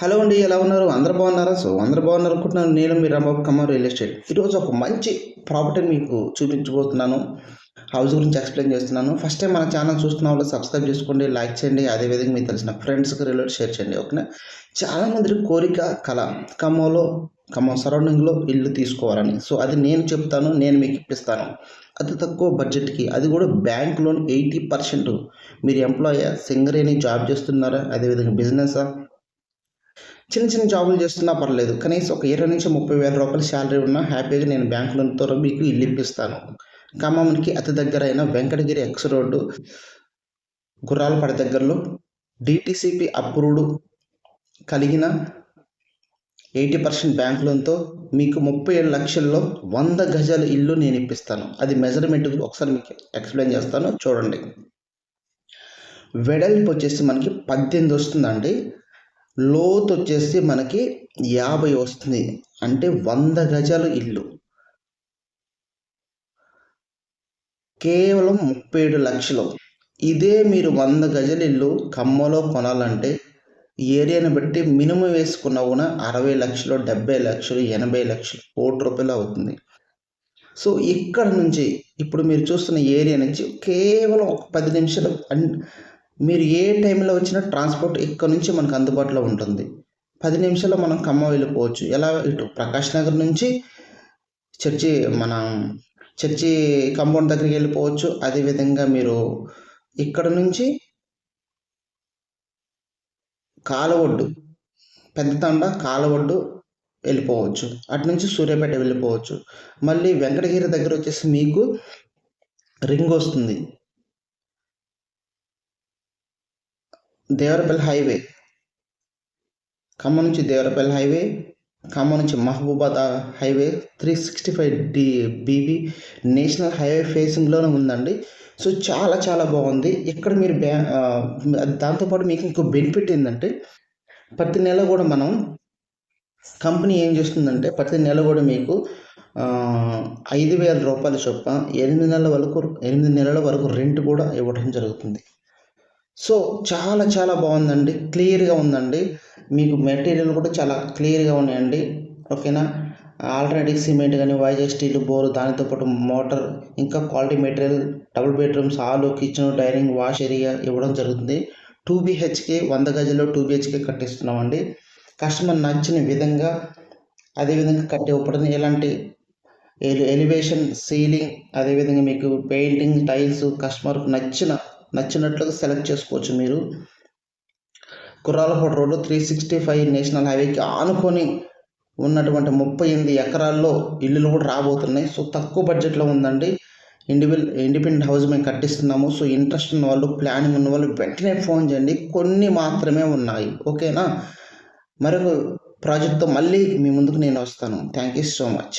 Hello అండి ఎలా ఉన్నారు? అందరు బాగున్నారా? సో అందరు బాగున్నారు అనుకుంటున్నాను. నేను మీ రాంబాబు కమ్మ రియల్ ఎస్టేట్. ఈరోజు ఒక మంచి ప్రాపర్టీని మీకు చూపించబోతున్నాను. హౌస్ గురించి ఎక్స్ప్లెయిన్ చేస్తున్నాను. ఫస్ట్ టైం మన ఛానల్ చూస్తున్న వాళ్ళు సబ్స్క్రైబ్ చేసుకోండి లైక్ చేయండి. అదేవిధంగా మీకు తెలిసిన ఫ్రెండ్స్కి రిలేట్ షేర్ చేయండి ఓకేనా? చాలామంది కోరిక కళ ఖమ్మంలో ఖమ్మం సరౌండింగ్లో ఇల్లు తీసుకోవాలని. సో అది నేను చెప్తాను నేను మీకు ఇప్పిస్తాను. అతి తక్కువ బడ్జెట్కి అది కూడా బ్యాంక్ లోన్ ఎయిటీ పర్సెంట్. మీరు ఎంప్లాయీ సింగరేని జాబ్ చేస్తున్నారా? అదేవిధంగా బిజినెసా చిన్న చిన్న జాబులు చేస్తున్నా పర్లేదు. కనీసం ఒక ఇరవై నుంచి ముప్పై వేల రూపాయల శాలరీ ఉన్నా హ్యాపీగా నేను బ్యాంక్ లోన్తో మీకు ఇల్లు ఇప్పిస్తాను. ఖమ్మంకి అతి దగ్గర అయిన వెంకటగిరి ఎక్స్ రోడ్డు గుర్రాలపడ దగ్గరలో డిటీసీపీ అప్రూవ్డ్ కలిగిన ఎయిటీ పర్సెంట్ బ్యాంక్ లోన్తో మీకు ముప్పై ఏడు లక్షల్లో వంద గజాల ఇల్లు నేను ఇప్పిస్తాను. అది మెజర్మెంట్ ఒకసారి మీకు ఎక్స్ప్లెయిన్ చేస్తాను. చూడండి. వెడల్పు వచ్చేసి మనకి పద్దెనిమిది వస్తుందండి. లోతు వచ్చేసి మనకి యాభై వస్తుంది. అంటే వంద గజాలు ఇల్లు. కేవలం ముప్పై ఏడు లక్షలు. ఇదే మీరు వంద గజల ఇల్లు కమ్మలో కొనాలంటే ఏరియాని బట్టి మినిమం వేసుకున్న కూడా అరవై లక్షలు డెబ్బై లక్షలు ఎనభై లక్షలు కోటి రూపాయలు అవుతుంది. సో ఇక్కడ నుంచి ఇప్పుడు మీరు చూస్తున్న ఏరియా నుంచి కేవలం ఒక పది నిమిషాలు మీరు ఏ టైంలో వచ్చినా ట్రాన్స్పోర్ట్ ఇక్కడ నుంచి మనకు అందుబాటులో ఉంటుంది? పది నిమిషాల్లో మనం ఖమ్మం వెళ్ళిపోవచ్చు. ఎలా? ఇటు ప్రకాష్ నగర్ నుంచి చర్చి మన చర్చి కాంపౌండ్ దగ్గరికి వెళ్ళిపోవచ్చు. అదేవిధంగా మీరు ఇక్కడ నుంచి కాలవొడ్డు పెద్ద తండ కాలవొడ్డు వెళ్ళిపోవచ్చు. అటు నుంచి సూర్యాపేట వెళ్ళిపోవచ్చు. మళ్ళీ వెంకటగిరి దగ్గర వచ్చేసి మీకు రింగ్ వస్తుంది. దేవరపల్లి హైవే. ఖమ్మం నుంచి దేవరపల్లి హైవే ఖమ్మం నుంచి Mahabubabad highway three sixty five D BB national highway ఫేసింగ్లోనే ఉందండి. సో చాలా చాలా బాగుంది. ఇక్కడ మీరు బ్యా దాంతోపాటు మీకు ఇంకో బెనిఫిట్ ఏంటంటే ప్రతి నెల కూడా మనం కంపెనీ ఏం చేస్తుందంటే ప్రతి నెల కూడా మీకు ఐదు వేల రూపాయల చొప్పున ఎనిమిది నెలల వరకు ఎనిమిది నెలల వరకు రెంట్ కూడా ఇవ్వడం జరుగుతుంది. సో చాలా చాలా బాగుందండి. క్లియర్గా ఉందండి. మీకు మెటీరియల్ కూడా చాలా క్లియర్గా ఉన్నాయండి. ఓకేనా? ఆల్రెడీ సిమెంట్ కానీ వైజాగ్ స్టీల్ బోర్ దానితో పాటు మోటార్ ఇంకా quality material double bedrooms hall kitchen dining wash area ఇవ్వడం జరుగుతుంది. టూ బిహెచ్కే వంద గజల్లో టూ బిహెచ్కే కట్టిస్తున్నామండి. కస్టమర్ నచ్చిన విధంగా అదేవిధంగా కట్టి ఇవ్వబడింది ఎలాంటి ఎలివేషన్ సీలింగ్ అదేవిధంగా మీకు పెయింటింగ్ టైల్స్ కస్టమర్కు నచ్చిన నచ్చినట్లుగా సెలెక్ట్ చేసుకోవచ్చు మీరు. కుర్రాలపూట road three sixty five national హైవేకి ఆనుకొని ఉన్నటువంటి ముప్పై ఎనిమిది ఎకరాల్లో ఇల్లులు కూడా రాబోతున్నాయి. సో తక్కువ బడ్జెట్లో ఉందండి. ఇండివిల్ ఇండిపెండెంట్ హౌస్ మేము కట్టిస్తున్నాము. సో ఇంట్రెస్ట్ ఉన్న వాళ్ళు ప్లానింగ్ ఉన్న వాళ్ళు వెంటనే ఫోన్ చేయండి. కొన్ని మాత్రమే ఉన్నాయి. ఓకేనా మరొక ప్రాజెక్ట్తో మళ్ళీ మీ ముందుకు నేను వస్తాను. Thank you so much